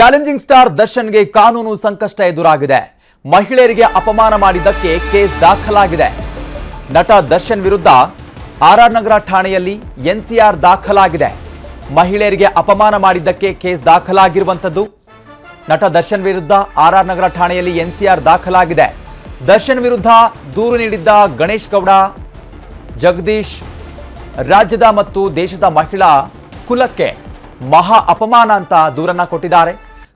Challenging star ದರ್ಶನ್ಗೆ ಕಾನೂನು ಸಂಕಷ್ಟ ಎದುರಾಗಿದೆ. ಮಹಿಳೆಯರಿಗೆ ಅಪಮಾನ ಮಾಡಿದ್ದಕ್ಕೆ ಕೇಸ್ ದಾಖಲಾಗಿದೆ. ನಟ ದರ್ಶನ್ ವಿರುದ್ಧ ಆರ್ಆರ್ ನಗರ ಠಾಣೆಯಲ್ಲಿ ಎನ್ಸಿಆರ್ ದಾಖಲಾಗಿದೆ. ಮಹಿಳೆಯರಿಗೆ ಅಪಮಾನ ಮಾಡಿದ್ದಕ್ಕೆ ಕೇಸ್ ದಾಖಲಾಗಿರುವಂಥದ್ದು. ನಟ ದರ್ಶನ್ ವಿರುದ್ಧ ಆರ್ಆರ್ ನಗರ ಠಾಣೆಯಲ್ಲಿ ಎನ್ಸಿಆರ್ ದಾಖಲಾಗಿದೆ. ದರ್ಶನ್ ವಿರುದ್ಧ ದೂರು ನೀಡಿದ್ದ ಗಣೇಶ್ ಗೌಡ, ಜಗದೀಶ್, ರಾಜ್ಯದ ಮತ್ತು ದೇಶದ ಮಹಿಳಾ ಕುಲಕ್ಕೆ ಮಹಾ ಅಪಮಾನ ಅಂತ ದೂರನ್ನ ಕೊಟ್ಟಿದ್ದಾರೆ.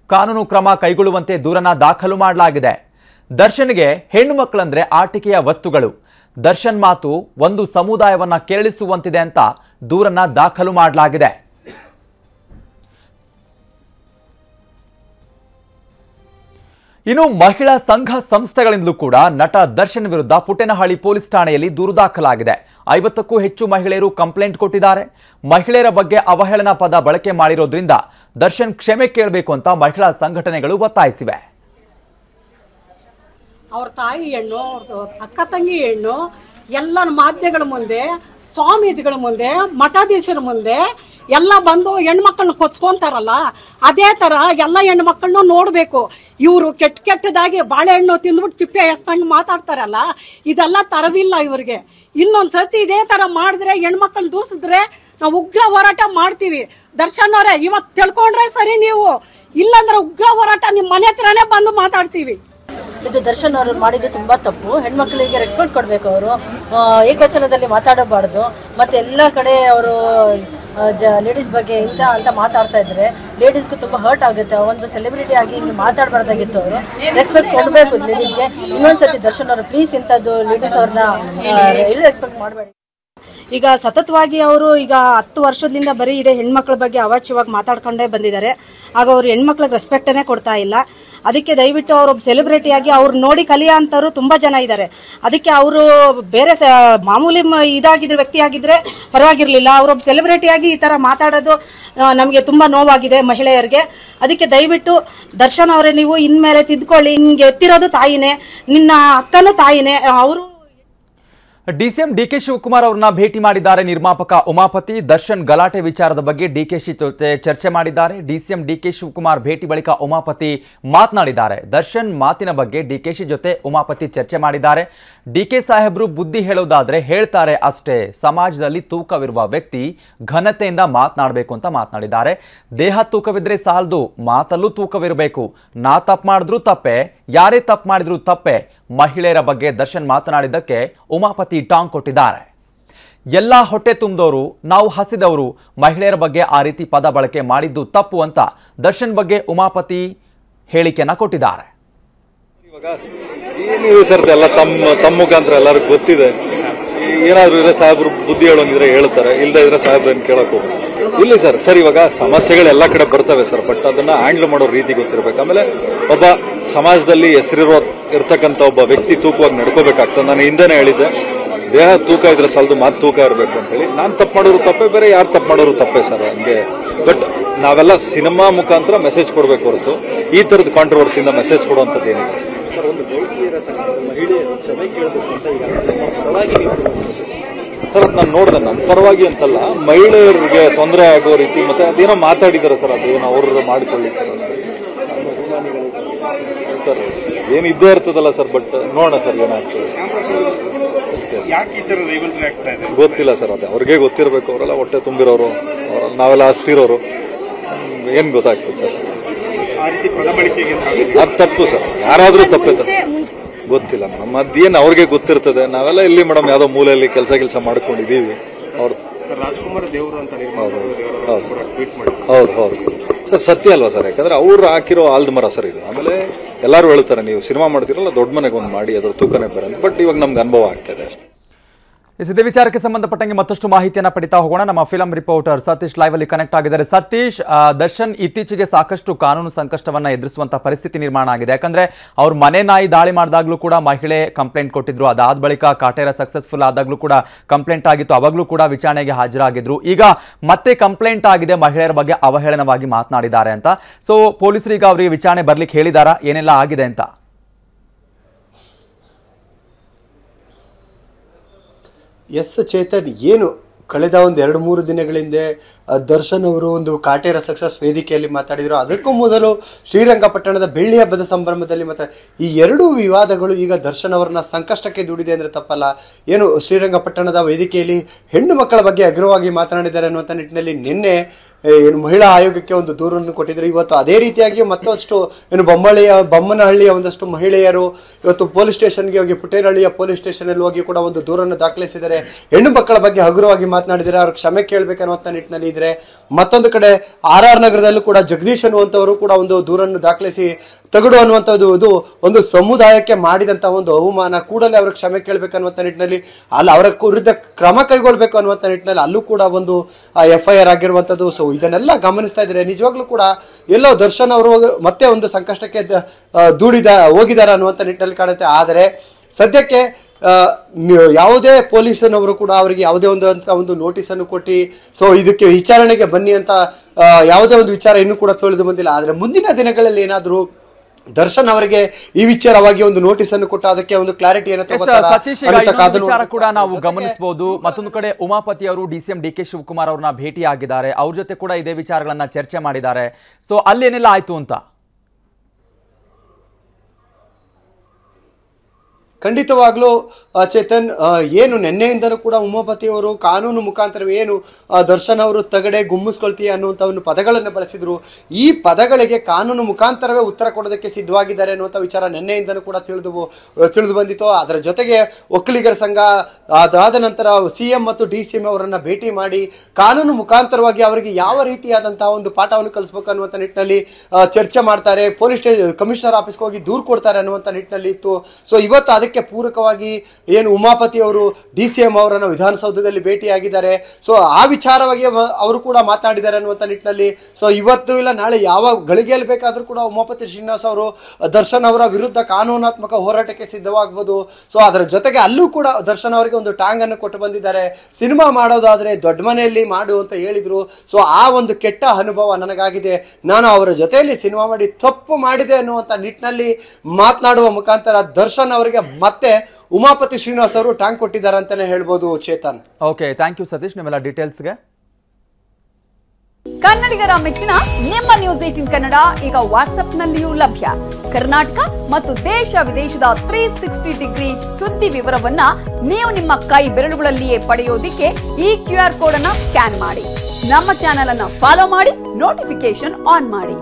ಕಾನೂನು ಕ್ರಮ ಕೈಗೊಳ್ಳುವಂತೆ ದೂರನ ದಾಖಲು ಮಾಡಲಾಗಿದೆ. ದರ್ಶನ್ಗೆ ಹೆಣ್ಣು ಮಕ್ಕಳಂದ್ರೆ ಆಟಿಕೆಯ ವಸ್ತುಗಳು. ದರ್ಶನ್ ಮಾತು ಒಂದು ಸಮುದಾಯವನ್ನ ಕೆರಳಿಸುವಂತಿದೆ ಅಂತ ದೂರನ್ನ ದಾಖಲು ಮಾಡಲಾಗಿದೆ. ಇನ್ನು ಮಹಿಳಾ ಸಂಘ ಸಂಸ್ಥೆಗಳಿಂದಲೂ ಕೂಡ ನಟ ದರ್ಶನ್ ವಿರುದ್ಧ ಪುಟ್ಟೇನಹಳ್ಳಿ ಪೊಲೀಸ್ ಠಾಣೆಯಲ್ಲಿ ದೂರು ದಾಖಲಾಗಿದೆ. ಐವತ್ತಕ್ಕೂ ಹೆಚ್ಚು ಮಹಿಳೆಯರು ಕಂಪ್ಲೇಂಟ್ ಕೊಟ್ಟಿದ್ದಾರೆ. ಮಹಿಳೆಯರ ಬಗ್ಗೆ ಅವಹೇಳನ ಪದ ಬಳಕೆ ಮಾಡಿರೋದ್ರಿಂದ ದರ್ಶನ್ ಕ್ಷಮೆ ಕೇಳಬೇಕು ಅಂತ ಮಹಿಳಾ ಸಂಘಟನೆಗಳು ಒತ್ತಾಯಿಸಿವೆ. ಅವ್ರ ತಾಯಿ ಹೆಣ್ಣು ಅಕ್ಕ ತಂಗಿ ಹೆಣ್ಣು, ಎಲ್ಲ ಮಾಧ್ಯಮಗಳ ಮುಂದೆ ಸ್ವಾಮೀಜಿಗಳ ಮುಂದೆ, ಮಠಾಧೀಶರ ಮುಂದೆ ಎಲ್ಲ ಬಂದು ಹೆಣ್ಮಕ್ಳನ್ನ ಕೊಚ್ಕೊಂತಾರಲ್ಲ, ಅದೇ ತರ ಎಲ್ಲ ಹೆಣ್ಮಕ್ಳನ್ನು ನೋಡಬೇಕು. ಇವರು ಕೆಟ್ಟ ಕೆಟ್ಟದಾಗಿ ಬಾಳೆಹಣ್ಣು ತಿಂದ್ಬಿಟ್ಟು ಚಿಪ್ಪೆ ಎಸ್ತಂಗ್ ಮಾತಾಡ್ತಾರಲ್ಲ, ಇದೆಲ್ಲ ತರವಿಲ್ಲ ಇವ್ರಿಗೆ. ಇನ್ನೊಂದ್ಸತಿ ಇದೇ ತರ ಮಾಡಿದ್ರೆ, ಹೆಣ್ಮಕ್ಳನ್ನ ದೂಸಿದ್ರೆ ನಾವು ಉಗ್ರ ಹೋರಾಟ ಮಾಡ್ತೀವಿ. ದರ್ಶನ್ ಅವರೇ ಇವತ್ತು ತಿಳ್ಕೊಂಡ್ರೆ ಸರಿ ನೀವು. ಇಲ್ಲಾಂದ್ರೆ ಉಗ್ರ ಹೋರಾಟ ನಿಮ್ಮ ಮನೆ ಹತ್ರನೇ ಬಂದು ಮಾತಾಡ್ತೀವಿ. ಇದು ದರ್ಶನ್ ಅವರು ಮಾಡಿದ್ದು ತುಂಬಾ ತಪ್ಪು. ಹೆಣ್ಮಕ್ಳಿಗೆ ರೆಸ್ಪೆಕ್ಟ್ ಕೊಡಬೇಕು ಅವರು. ಏಕವಚನದಲ್ಲಿ ಮಾತಾಡಬಾರ್ದು. ಮತ್ತೆ ಎಲ್ಲ ಕಡೆ ಅವರು ಲೇಡೀಸ್ ಬಗ್ಗೆ ಇಂತ ಅಂತ ಮಾತಾಡ್ತಾ ಇದ್ರೆ ಲೇಡೀಸ್ಗೂ ತುಂಬಾ ಹರ್ಟ್ ಆಗುತ್ತೆ. ಒಂದು ಸೆಲೆಬ್ರಿಟಿ ಆಗಿ ಹಿಂಗೆ ಮಾತಾಡಬಾರ್ದಾಗಿತ್ತು ಅವರು. ರೆಸ್ಪೆಕ್ಟ್ ಕೊಡಬೇಕು ಲೇಡೀಸ್ಗೆ ಇನ್ನೊಂದ್ಸತಿ ದರ್ಶನ್ ಅವರು ಪ್ಲೀಸ್ ಇಂಥದ್ದು ಲೇಡೀಸ್ ಅವ್ರನ್ನ ರೆಸ್ಪೆಕ್ಟ್ ಮಾಡಬೇಡಿ. ಈಗ ಸತತವಾಗಿ ಅವರು ಈಗ ಹತ್ತು ವರ್ಷದಿಂದ ಬರೀ ಇದೆ ಹೆಣ್ಮಕ್ಳ ಬಗ್ಗೆ ಅವಾಚ್ಯವಾಗಿ ಮಾತಾಡ್ಕೊಂಡೇ ಬಂದಿದ್ದಾರೆ. ಆಗ ಅವರು ಹೆಣ್ಮಕ್ಳಿಗೆ ರೆಸ್ಪೆಕ್ಟನ್ನೇ ಕೊಡ್ತಾ ಇಲ್ಲ. ಅದಕ್ಕೆ ದಯವಿಟ್ಟು ಅವರು ಸೆಲೆಬ್ರಿಟಿ ಆಗಿ ಅವ್ರು ನೋಡಿ ಕಲಿಯೋ ಅಂಥವ್ರು ತುಂಬ ಜನ ಇದ್ದಾರೆ. ಅದಕ್ಕೆ ಅವರು ಬೇರೆ ಸ, ಮಾಮೂಲಿ ಮ- ಇದಾಗಿದ್ರೆ, ವ್ಯಕ್ತಿ ಆಗಿದ್ರೆ ಪರವಾಗಿರ್ಲಿಲ್ಲ. ಅವರೊಬ್ಬ ಸೆಲೆಬ್ರಿಟಿ ಆಗಿ ಈ ಥರ ಮಾತಾಡೋದು ನಮಗೆ ತುಂಬ ನೋವಾಗಿದೆ ಮಹಿಳೆಯರಿಗೆ. ಅದಕ್ಕೆ ದಯವಿಟ್ಟು ದರ್ಶನ್ ಅವರೇ ನೀವು ಇನ್ಮೇಲೆ ತಿದ್ಕೊಳ್ಳಿ. ಹಿಂಗೆ ಎತ್ತಿರೋದು ತಾಯಿನೇ, ನಿನ್ನ ಅಕ್ಕನೂ ತಾಯಿನೇ. ಅವರು ಡಿಸಿಎಂ ಡಿಕೆ ಶಿವಕುಮಾರ್ ಅವರನ್ನ ಭೇಟಿ ಮಾಡಿದ್ದಾರೆ ನಿರ್ಮಾಪಕ ಉಮಾಪತಿ. ದರ್ಶನ್ ಗಲಾಟೆ ವಿಚಾರದ ಬಗ್ಗೆ ಡಿಕೆಶಿ ಜೊತೆ ಚರ್ಚೆ ಮಾಡಿದ್ದಾರೆ. ಡಿಸಿಎಂ ಡಿಕೆ ಶಿವಕುಮಾರ್ ಭೇಟಿ ಬಳಿಕ ಉಮಾಪತಿ ಮಾತನಾಡಿದ್ದಾರೆ. ದರ್ಶನ್ ಮಾತಿನ ಬಗ್ಗೆ ಡಿಕೆಶಿ ಜೊತೆ ಉಮಾಪತಿ ಚರ್ಚೆ ಮಾಡಿದ್ದಾರೆ. ಡಿಕೆ ಸಾಹೇಬ್ರು ಬುದ್ಧಿ ಹೇಳೋದಾದ್ರೆ ಹೇಳ್ತಾರೆ ಅಷ್ಟೇ. ಸಮಾಜದಲ್ಲಿ ತೂಕವಿರುವ ವ್ಯಕ್ತಿ ಘನತೆಯಿಂದ ಮಾತನಾಡಬೇಕು ಅಂತ ಮಾತನಾಡಿದ್ದಾರೆ. ದೇಹ ತೂಕವಿದ್ರೆ ಸಾಲದು, ಮಾತಲ್ಲೂ ತೂಕವಿರಬೇಕು. ನಾ ತಪ್ಪು ಮಾಡಿದ್ರು ತಪ್ಪೆ, ಯಾರೇ ತಪ್ಪು ಮಾಡಿದ್ರು ತಪ್ಪೆ ಮಹಿಳೆಯರ ಬಗ್ಗೆ ದರ್ಶನ್ ಮಾತನಾಡಿದ್ದಕ್ಕೆ ಉಮಾಪತಿ ಟಾಂಗ್ ಕೊಟ್ಟಿದ್ದಾರೆ. ಎಲ್ಲ ಹೊಟ್ಟೆ ತುಂಬಿದವರು, ನಾವು ಹಸಿದವರು, ಮಹಿಳೆಯರ ಬಗ್ಗೆ ಆ ರೀತಿ ಪದ ಬಳಕೆ ಮಾಡಿದ್ದು ತಪ್ಪು ಅಂತ ದರ್ಶನ್ ಬಗ್ಗೆ ಉಮಾಪತಿ ಹೇಳಿಕೆಯನ್ನ ಕೊಟ್ಟಿದ್ದಾರೆ. ಈ ಎಲ್ಲ ತಮ್ಮ ತಮ್ಮ ಮುಖಾಂತರ ಎಲ್ಲರಿಗೂ ಗೊತ್ತಿದೆ. ಏನಾದ್ರು ಇದ್ರೆ ಸಾಹೇಬ್ರು ಬುದ್ಧಿ ಹೇಳೋಂಗಿದ್ರೆ ಹೇಳ್ತಾರೆ ಇಲ್ಲದೆ ಇದ್ರೆ ಏನು ಕೇಳಕ್ ಹೋಗ್ತಾರೆ ಇಲ್ಲ ಸರ್ ಸರ್, ಇವಾಗ ಸಮಸ್ಯೆಗಳು ಎಲ್ಲ ಕಡೆ ಬರ್ತವೆ ಸರ್ ಬಟ್ ಅದನ್ನ ಹ್ಯಾಂಡಲ್ ಮಾಡೋ ರೀತಿ ಗೊತ್ತಿರ್ಬೇಕು. ಆಮೇಲೆ ಒಬ್ಬ ಸಮಾಜದಲ್ಲಿ ಹೆಸರಿರೋ ಇರ್ತಕ್ಕಂಥ ಒಬ್ಬ ವ್ಯಕ್ತಿ ತೂಕವಾಗಿ ನಡ್ಕೋಬೇಕಾಗ್ತದೆ. ನಾನು ಹಿಂದೆನೇ ಹೇಳಿದ್ದೆ, ದೇಹ ತೂಕ ಇದ್ರೆ ಸಾಲದು ಮಾತು ತೂಕ ಇರಬೇಕು ಅಂತ ಹೇಳಿ. ನಾನು ತಪ್ಪು ಮಾಡೋರು ತಪ್ಪೇ, ಬೇರೆ ಯಾರು ತಪ್ಪು ಮಾಡೋರು ತಪ್ಪೇ ಸರ್ ಹಂಗೆ. ಬಟ್ ನಾವೆಲ್ಲ ಸಿನಿಮಾ ಮುಖಾಂತರ ಮೆಸೇಜ್ ಕೊಡಬೇಕು ಹೊರತು. ಈ ಥರದ ಕಾಂಟ್ರವರ್ಸಿಯಿಂದ ಮೆಸೇಜ್ ಕೊಡುವಂಥದ್ದು ಏನಿಲ್ಲ ಸರ್ ಸರ್ ಅದು ನಾನು ನೋಡಿದೆ. ನಮ್ಮ ಪರವಾಗಿ ಅಂತಲ್ಲ ಮಹಿಳೆಯರಿಗೆ ತೊಂದರೆ ಆಗೋ ರೀತಿ ಮತ್ತೆ ಅದೇನೋ ಮಾತಾಡಿದಾರೆ ಸರ್ ಅದೇನೋ ಅವರು ಮಾಡಿಕೊಳ್ಳಿ ಸರ್. ಸರ್ ಏನು ಇದ್ದೇ ಇರ್ತದಲ್ಲ ಸರ್ ಬಟ್ ನೋಡೋಣ ಸರ್ ಏನಾಗ್ತದೆ ಯಾಕೆ ಈ ತರ ರೈವಲ್ರಿ ಆಗ್ತಾ ಇದೆ? ಗೊತ್ತಿಲ್ಲ ಸರ್ ಅದೇ ಅವ್ರಿಗೆ ಗೊತ್ತಿರಬೇಕು ಅವರೆಲ್ಲ ಹೊಟ್ಟೆ ತುಂಬಿರೋರು ನಾವೆಲ್ಲ ಹಸ್ತಿರೋರು. ಏನು ಏನ್ ಗೊತ್ತಾಗ್ತದೆ ಸರ್ ಆ ರೀತಿ ಪದ ಬಳಕೆಗೆ ಅದು ತಪ್ಪು ಸರ್. ಯಾರಾದ್ರೂ ತಪ್ಪೇ ಸರ್ ಗೊತ್ತಿಲ್ಲ. ನಮ್ಮ ಅದೇನು ಅವ್ರಿಗೆ ಗೊತ್ತಿರ್ತದೆ. ನಾವೆಲ್ಲ ಇಲ್ಲಿ ಮೇಡಮ್ ಯಾವ್ದೋ ಮೂಲೆಯಲ್ಲಿ ಕೆಲಸ ಕೆಲಸ ಮಾಡ್ಕೊಂಡಿದೀವಿ ಅವ್ರು ಸರ್ ರಾಜ್ಕುಮಾರ್ ದೇವರು ಅಂತ ಹೌದು ನಿರ್ಮಾಪಕರು ಹೌದು. ಸರ್ ಸತ್ಯ ಅಲ್ವಾ ಸರ್? ಯಾಕಂದ್ರೆ ಅವ್ರು ಹಾಕಿರೋ ಆಲ್ದ ಮರ ಸರ್ ಇದು. ಆಮೇಲೆ ಎಲ್ಲರೂ ಹೇಳ್ತಾರೆ ನೀವು ಸಿನಿಮಾ ಮಾಡ್ತಿರಲ್ಲ ದೊಡ್ಡ ಮನೆಗೆ ಒಂದು ಮಾಡಿ ಅದ್ರ ತೂಕನೇ ಬರಲ್ಲ. ಬಟ್ ಇವಾಗ ನಮ್ಗೆ ಅನುಭವ ಆಗ್ತದೆ ಅಷ್ಟೇ. ಎಸ್, ಇದೇ ವಿಚಾರಕ್ಕೆ ಸಂಬಂಧಪಟ್ಟಂಗೆ ಮತ್ತಷ್ಟು ಮಾಹಿತಿಯನ್ನು ಪಡಿತಾ ಹೋಗೋಣ. ನಮ್ಮ ಫಿಲಂ ರಿಪೋರ್ಟರ್ ಸತೀಶ್ ಲೈವ್ ಅಲ್ಲಿ ಕನೆಕ್ಟ್ ಆಗಿದ್ದಾರೆ. ಸತೀಶ್ ದರ್ಶನ್ ಇತ್ತೀಚೆಗೆ ಸಾಕಷ್ಟು ಕಾನೂನು ಸಂಕಷ್ಟವನ್ನ ಎದುರಿಸುವಂತಹ ಪರಿಸ್ಥಿತಿ ನಿರ್ಮಾಣ ಆಗಿದೆ. ಯಾಕಂದ್ರೆ ಅವ್ರ ಮನೆ ನಾಯಿ ದಾಳಿ ಮಾಡಿದಾಗ್ಲೂ ಕೂಡ ಮಹಿಳೆ ಕಂಪ್ಲೇಂಟ್ ಕೊಟ್ಟಿದ್ರು. ಅದಾದ ಬಳಿಕ ಕಾಟೇರ ಸಕ್ಸಸ್ಫುಲ್ ಆದಾಗ್ಲೂ ಕೂಡ ಕಂಪ್ಲೇಂಟ್ ಆಗಿತ್ತು. ಅವಾಗ್ಲೂ ಕೂಡ ವಿಚಾರಣೆಗೆ ಹಾಜರಾಗಿದ್ರು. ಈಗ ಮತ್ತೆ ಕಂಪ್ಲೇಂಟ್ ಆಗಿದೆ. ಮಹಿಳೆಯರ ಬಗ್ಗೆ ಅವಹೇಳನವಾಗಿ ಮಾತನಾಡಿದ್ದಾರೆ ಅಂತ. ಸೊ ಪೊಲೀಸರು ಈಗ ಅವರಿಗೆ ವಿಚಾರಣೆ ಬರ್ಲಿಕ್ಕೆ ಹೇಳಿದಾರಾ? ಏನೆಲ್ಲ ಆಗಿದೆ ಅಂತ? ಎಸ್ ಚೇತನ್ ಏನು ಕಳೆದ ಒಂದು ಎರಡು ಮೂರು ದಿನಗಳ ಹಿಂದೆ ಆ, ದರ್ಶನ್ ಅವರು ಒಂದು ಕಾಟೇರ ಸಕ್ಸಸ್ ವೇದಿಕೆಯಲ್ಲಿ ಮಾತಾಡಿದರು. ಅದಕ್ಕೂ ಮೊದಲು ಶ್ರೀರಂಗಪಟ್ಟಣದ ಬೆಳ್ಳಿ ಹಬ್ಬದ ಸಂಭ್ರಮದಲ್ಲಿ ಮಾತಾಡಿ ಈ ಎರಡೂ ವಿವಾದಗಳು ಈಗ ದರ್ಶನ್ ಅವರನ್ನ ಸಂಕಷ್ಟಕ್ಕೆ ದುಡಿದೆ ಅಂದರೆ ತಪ್ಪಲ್ಲ. ಏನು ಶ್ರೀರಂಗಪಟ್ಟಣದ ವೇದಿಕೆಯಲ್ಲಿ ಹೆಣ್ಣು ಮಕ್ಕಳ ಬಗ್ಗೆ ಅಗ್ರವಾಗಿ ಮಾತನಾಡಿದ್ದಾರೆ ಅನ್ನುವಂಥ ನಿಟ್ಟಿನಲ್ಲಿ ನಿನ್ನೆ ಏನು ಮಹಿಳಾ ಆಯೋಗಕ್ಕೆ ಒಂದು ದೂರನ್ನು ಕೊಟ್ಟಿದ್ರು. ಇವತ್ತು ಅದೇ ರೀತಿಯಾಗಿ ಮತ್ತಷ್ಟು ಏನು ಬೊಮ್ಮಳಿಯ ಬೊಮ್ಮನಹಳ್ಳಿಯ ಒಂದಷ್ಟು ಮಹಿಳೆಯರು ಇವತ್ತು ಪೊಲೀಸ್ ಸ್ಟೇಷನ್ಗೆ ಹೋಗಿ, ಪುಟ್ಟೇನಹಳ್ಳಿಯ ಪೊಲೀಸ್ ಸ್ಟೇಷನಲ್ಲಿ ಹೋಗಿ ಕೂಡ ಒಂದು ದೂರನ್ನು ದಾಖಲಿಸಿದ್ದಾರೆ. ಹೆಣ್ಣು ಮಕ್ಕಳ ಬಗ್ಗೆ ಹಗುರವಾಗಿ ಮಾತನಾಡಿದರೆ ಅವ್ರಿಗೆ ಕ್ಷಮೆ ಕೇಳಬೇಕನ್ನುವಂಥ ನಿಟ್ಟಿನಲ್ಲಿ ಇದ್ರೆ ಮತ್ತೊಂದು ಕಡೆ ಆರ್ ಆರ್ ನಗರದಲ್ಲೂ ಕೂಡ ಜಗದೀಶ್ ಅನ್ನುವಂಥವರು ಕೂಡ ಒಂದು ದೂರನ್ನು ದಾಖಲಿಸಿ ತಗಡು ಅನ್ನುವಂಥದ್ದು ಇದು ಒಂದು ಸಮುದಾಯಕ್ಕೆ ಮಾಡಿದಂಥ ಒಂದು ಅವಮಾನ, ಕೂಡಲೇ ಅವ್ರಿಗೆ ಕ್ಷಮೆ ಕೇಳಬೇಕನ್ನುವಂಥ ನಿಟ್ಟಿನಲ್ಲಿ, ಅಲ್ಲಿ ಅವರ ವಿರುದ್ಧ ಕ್ರಮ ಕೈಗೊಳ್ಬೇಕು ಅನ್ನುವಂಥ ನಿಟ್ಟಿನಲ್ಲಿ ಅಲ್ಲೂ ಕೂಡ ಒಂದು ಎಫ್ ಐ ಆರ್ ಆಗಿರುವಂಥದ್ದು. ಸೊ ಇದನ್ನೆಲ್ಲ ಗಮನಿಸ್ತಾ ಇದ್ದಾರೆ. ನಿಜವಾಗ್ಲೂ ಕೂಡ ಎಲ್ಲೋ ದರ್ಶನ್ ಅವರು ಮತ್ತೆ ಒಂದು ಸಂಕಷ್ಟಕ್ಕೆ ದೂಡಿದ, ಹೋಗಿದ್ದಾರೆ ಅನ್ನುವಂಥ ನಿಟ್ಟಿನಲ್ಲಿ ಕಾಣುತ್ತೆ. ಆದರೆ ಸದ್ಯಕ್ಕೆ ಯಾವುದೇ ಪೊಲೀಸನವರು ಕೂಡ ಅವರಿಗೆ ಯಾವುದೇ ಒಂದು ಅಂತ ಒಂದು ನೋಟಿಸನ್ನು ಕೊಟ್ಟು ಸೊ ಇದಕ್ಕೆ ವಿಚಾರಣೆಗೆ ಬನ್ನಿ ಅಂತ ಯಾವುದೇ ಒಂದು ವಿಚಾರ ಇನ್ನೂ ಕೂಡ ತಿಳಿದು ಬಂದಿಲ್ಲ. ಆದರೆ ಮುಂದಿನ ದಿನಗಳಲ್ಲಿ ಏನಾದರೂ ದರ್ಶನ್ ಅವರಿಗೆ ಈ ವಿಚಾರವಾಗಿ ಒಂದು ನೋಟಿಸ್ ಅನ್ನು ಕೊಟ್ಟು ಅದಕ್ಕೆ ಒಂದು ಕ್ಲಾರಿಟಿ ವಿಚಾರ ಕೂಡ ನಾವು ಗಮನಿಸಬಹುದು ಮತ್ತೊಂದು ಕಡೆ ಉಮಾಪತಿ ಅವರು D CM D K Shivakumar ಅವ್ರನ್ನ ಭೇಟಿ ಆಗಿದ್ದಾರೆ ಅವ್ರ ಜೊತೆ ಕೂಡ ಇದೇ ವಿಚಾರಗಳನ್ನ ಚರ್ಚೆ ಮಾಡಿದ್ದಾರೆ. ಸೊ ಅಲ್ಲೇನೆಲ್ಲ ಆಯ್ತು ಅಂತ. ಖಂಡಿತವಾಗ್ಲೂ ಚೇತನ್ ಏನು ನಿನ್ನೆಯಿಂದಲೂ ಕೂಡ ಉಮಾಪತಿಯವರು ಕಾನೂನು ಮುಖಾಂತರ ಏನು ದರ್ಶನ್ ಅವರು ತಗಡೆ ಗುಮ್ಮಿಸ್ಕೊಳ್ತೀಯ ಅನ್ನುವಂಥ ಒಂದು ಪದಗಳನ್ನು ಬಳಸಿದ್ರು. ಈ ಪದಗಳಿಗೆ ಕಾನೂನು ಮುಖಾಂತರವೇ ಉತ್ತರ ಕೊಡೋದಕ್ಕೆ ಸಿದ್ಧವಾಗಿದ್ದಾರೆ ಅನ್ನುವಂಥ ವಿಚಾರ ನಿನ್ನೆಯಿಂದಲೂ ಕೂಡ ತಿಳಿದು ತಿಳಿದು ಬಂದಿತ್ತು. ಅದರ ಜೊತೆಗೆ ಒಕ್ಕಲಿಗರ ಸಂಘ, ಅದಾದ ನಂತರ ಸಿ ಎಂ ಮತ್ತು ಡಿ ಸಿ ಎಂ ಅವರನ್ನು ಭೇಟಿ ಮಾಡಿ, ಕಾನೂನು ಮುಖಾಂತರವಾಗಿ ಅವರಿಗೆ ಯಾವ ರೀತಿಯಾದಂತಹ ಒಂದು ಪಾಠವನ್ನು ಕಲಿಸ್ಬೇಕು ಅನ್ನುವಂಥ ನಿಟ್ಟಿನಲ್ಲಿ ಚರ್ಚೆ ಮಾಡ್ತಾರೆ. ಪೊಲೀಸ್ ಸ್ಟೇಷನ್ ಕಮಿಷನರ್ ಆಫೀಸ್ಗೆ ಹೋಗಿ ದೂರು ಕೊಡ್ತಾರೆ ಅನ್ನುವಂಥ ನಿಟ್ಟಿನಲ್ಲಿ ಇತ್ತು. ಸೊ, ಇವತ್ತು ಅದಕ್ಕೆ ಪೂರಕವಾಗಿ ಏನು ಉಮಾಪತಿ ಅವರು ಡಿ ಸಿ ಎಂ ಅವರನ್ನು ವಿಧಾನಸೌಧದಲ್ಲಿ ಭೇಟಿಯಾಗಿದ್ದಾರೆ. ಸೊ ಆ ವಿಚಾರವಾಗಿ ಅವರು ಕೂಡ ಮಾತನಾಡಿದ್ದಾರೆ ಅನ್ನುವಂಥ ನಿಟ್ಟಿನಲ್ಲಿ. ಸೊ ಇವತ್ತು ಇಲ್ಲ, ನಾಳೆ ಯಾವ ಗಳಿಗೆಯಲ್ಲಿ ಬೇಕಾದರೂ ಕೂಡ ಉಮಾಪತಿ ಶ್ರೀನಿವಾಸ ಅವರು, ದರ್ಶನ್ ಅವರ ವಿರುದ್ಧ ಕಾನೂನಾತ್ಮಕ ಹೋರಾಟಕ್ಕೆ ಸಿದ್ಧವಾಗ್ಬೋದು ಸೊ ಅದರ ಜೊತೆಗೆ ಅಲ್ಲೂ ಕೂಡ ದರ್ಶನ್ ಅವರಿಗೆ ಒಂದು ಟಾಂಗ್ ಅನ್ನು ಕೊಟ್ಟು ಬಂದಿದ್ದಾರೆ. ಸಿನಿಮಾ ಮಾಡೋದಾದರೆ ದೊಡ್ಡ ಮನೆಯಲ್ಲಿ ಮಾಡು ಅಂತ ಹೇಳಿದರು. ಸೊ ಆ ಒಂದು ಕೆಟ್ಟ ಅನುಭವ ನನಗಾಗಿದೆ. ನಾನು ಅವರ ಜೊತೆಯಲ್ಲಿ ಸಿನಿಮಾ ಮಾಡಿ ತಪ್ಪು ಮಾಡಿದೆ ಅನ್ನುವಂಥ ನಿಟ್ಟಿನಲ್ಲಿ ಮಾತನಾಡುವ ಮುಖಾಂತರ ದರ್ಶನ್ ಅವರಿಗೆ ಮತ್ತೆ ಉಮಾಪತಿ ಶ್ರೀನಿವಾಸ್ ಅವರು ಟ್ಯಾಂಕ್ ಕೊಟ್ಟಿದ್ದಾರೆ ಅಂತಾನೆ ಹೇಳ್ಬೋದು Chetan. Okay thank you Satish. ನಿಮ್ಮೆಲ್ಲ ಡೀಟೇಲ್ಸ್ಗೆ ಕನ್ನಡಿಗರ ಮೆಚ್ಚಿನ ನಿಮ್ಮ ನ್ಯೂಸ್ ಏಟಿನ್ ಕನ್ನಡ ಈಗ ವಾಟ್ಸ್ಆಪ್ನಲ್ಲಿಯೂ ಲಭ್ಯ. ಕರ್ನಾಟಕ ಮತ್ತು ದೇಶ ವಿದೇಶದ ತ್ರೀ ಸಿಕ್ಸ್ಟಿ ಡಿಗ್ರಿ ಸುದ್ದಿ ವಿವರವನ್ನ ನೀವು ನಿಮ್ಮ ಕೈ ಬೆರಳುಗಳಲ್ಲಿಯೇ ಪಡೆಯೋದಿಕ್ಕೆ ಈ ಕ್ಯೂ ಆರ್ ಕೋಡ್ ಅನ್ನ ಸ್ಕ್ಯಾನ್ ಮಾಡಿ. ನಮ್ಮ ಚಾನೆಲ್ ಅನ್ನ ಫಾಲೋ ಮಾಡಿ ನೋಟಿಫಿಕೇಶನ್ ಆನ್ ಮಾಡಿ.